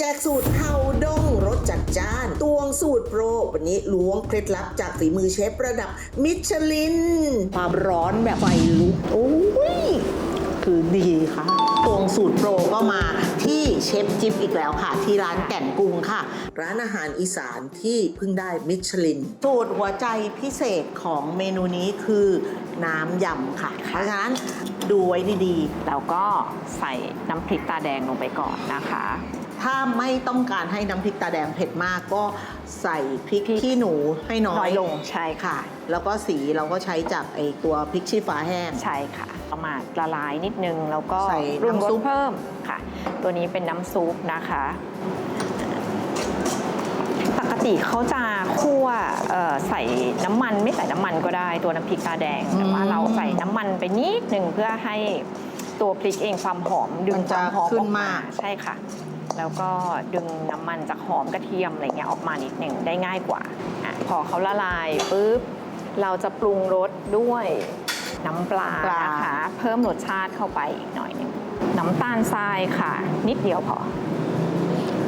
แจกสูตรเฮาดงรสจัดจ้าน ตวงสูตรโปร วันนี้ล้วงเคล็ดลับจากฝีมือเชฟระดับมิชลิน ความร้อนแบบไฟลุก โอ้ย คือดีค่ะ ตวงสูตรโปรก็มาที่เชฟจิ๊บอีกแล้วค่ะ ที่ร้านแก่นกรุงค่ะ ร้านอาหารอีสานที่เพิ่งได้มิชลิน สูตรหัวใจพิเศษของเมนูนี้คือน้ำยำค่ะ เพราะฉะนั้น ดูไว้ดีๆ แล้วก็ใส่น้ำพริกตาแดงลงไปก่อนนะคะ ถ้าไม่ต้องการให้น้ำพริกตาแดงเผ็ดมากก็ใส่พริกพริกขี้หนูให้น้อยน้อยลงใช่ค่ะค่ะ แล้วก็สีเราก็ใช้จากไอตัวพริกชี้ฟ้าแห้งใช่ค่ะเอามาละลายนิดนึงแล้วก็ใส่ปรุงน้ำรซุสปเพิ่มค่ะ ตัวนี้เป็นน้ำซุปนะคะ ปกติเขาจะ คั่วเอ่อใส่น้ำมันไม่ใส่น้ำมันก็ได้ตัวน้ำพริกตาแดงแต่ว่าเราใส่น้ำมันไปนิดหนึ่งเพื่อให้ตัวพริกเองความหอมดึงมันคจะวามหอมขึ้อนอกมามากใช่ค่ะ แล้วก็ดึงน้ำมันจากหอมกระเทียมอะไรเงี้ยออกมานิดหนึ่งได้ง่ายกว่าอะพอเขาละลายปุ๊บเราจะปรุงรสด้วยน้ำปลาปลานะคะเพิ่มรสชาติเข้าไปอีกหน่อยหนึงน้ำตาลทรายค่ะ นิดเดียวพอ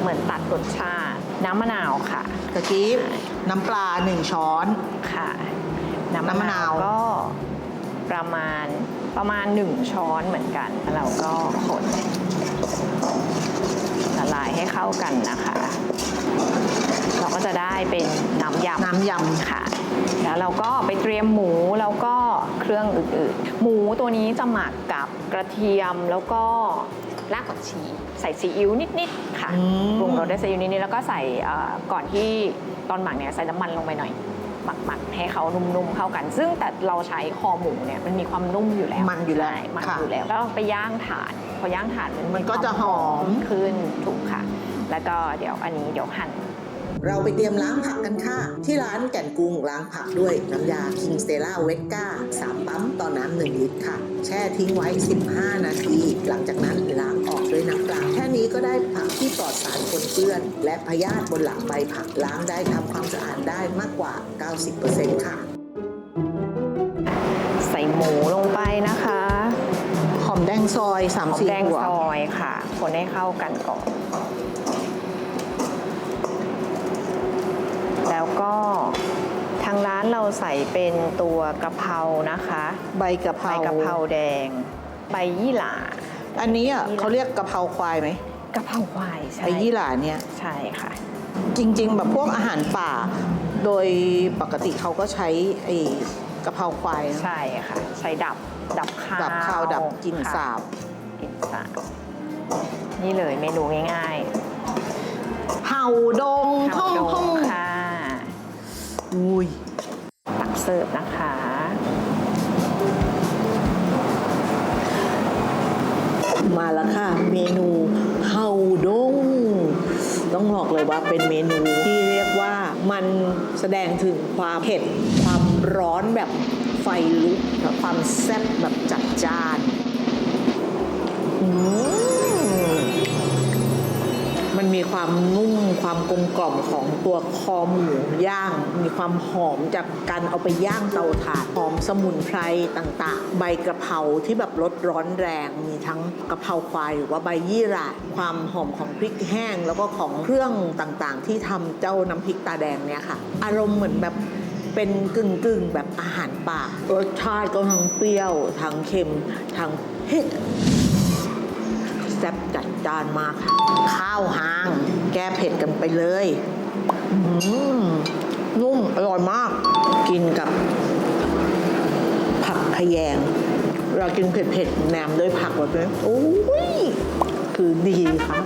เหมือนตัดรสชาติ น้ำมะนาวค่ะตะกี้น้ำปลาหนึ่งช้อน ค่ะ น้ำมะนาวก็ประมาณประมาณหนึ่งช้อนเหมือนกันแล้วเราก็คนละลายให้เข้ากันนะคะ เราก็จะได้เป็นน้ำยำ น้ำยำ ค่ะ แล้วเราก็ไปเตรียมหมูแล้วก็เครื่องอื่นๆ หมูตัวนี้จะหมักกับกระเทียมแล้วก็ รากผักชี ใส่ซีอิ๊วนิดๆค่ะอืม ปรุงรสด้วยซีอิ๊วนิดๆแล้วก็ใส่เอ่อก่อนที่ตอนหมักเนี่ยใส่น้ำมันลงไปหน่อยหมักหมักให้เขานุ่มๆเข้ากัน ซึ่งแต่เราใช้คอหมูเนี่ยมันมีความนุ่มอยู่แล้วมันอยู่แล้วใช่มันค่ะอยู่แล้วแล้วเราไปย่างถ่านพอย่างถ่านมันมันก็จะหอม ขึ้นถูกค่ะ แล้วก็เดี๋ยวอันนี้เดี๋ยวหั่น เราไปเตรียมล้างผักกันค่ะ ที่ร้านแก่นกรุงล้างผักด้วยน้ำยา King Stella w e d g a 3ปั๊มต่อน้ำ1ลิตรค่ะ แช่ทิ้งไว้ 15 นาที หลังจากนั้นล้างออกด้วยน้ำเปล่าแค่นี้ก็ได้ผักที่ปลอดสารปนเปื้อน และพยาธิบนหลังใบผักล้างได้ทำความสะอาดได้มากกว่า 90%ค่ะ ใส่หมูลงไปนะคะหอมแดงซอยหอม3แดง4หัวซอยค่ะ คนให้เข้ากันก่อน แล้วก็ทางร้านเราใส่เป็นตัวกะเพรานะคะ ใบกะเพใบรากะเพราแดง ใบยี่หร่า อันนี้อะเขาเรียกกะเพราควายไหมกะเพราควายใช่ไอ้ยี่หร่าเนี่ยใช่ค่ะ จริง ๆ แบบพวกอาหารป่า โดยปกติเขาก็ใช้ไอ้กะเพราควายนะใช่ค่ะ ใช้ดับดับข้าวดับข้าวดับกลิ่นค่ะสาบ กลิ่นสาบนี่เลยเมนูง่าย เห่าดงๆท่องข้าวดท่องง มาแล้วค่ะ เมนูเห่าดง ต้องบอกเลยว่าเป็นเมนูที่เรียกว่ามันแสดงถึงความเผ็ด ความร้อนแบบไฟลุกและความแซ่บแบบจัดจ้านอืม ความนุ่มความกลมกล่อมของตัวคอหมูย่าง มีความหอมจากการเอาไปย่างเตาถ่านหอมสมุนไพรต่างๆ ใบกระเพราที่แบบรสร้อนแรง มีทั้งกระเพราควายหรือว่าใบยี่หร่าความหอมของพริกแห้ง แล้วก็ของเครื่องต่างๆ ที่ทำเจ้าน้ำพริกตาแดงเนี่ยค่ะ อารมณ์เหมือนแบบเป็นกึ่งๆแบบอาหารป่ารสชาติก็ทั้งเปรี้ยวทั้งเค็มทั้งเผ็ด แซ่บจัดจานมากข้าวหาง แก้เผ็ดกันไปเลยนุ่มอร่อยมาก กินกับ ผักขยง เรากินเผ็ดๆแหนมด้วยผักแบบนี้โอ้ย คือดีค่ะ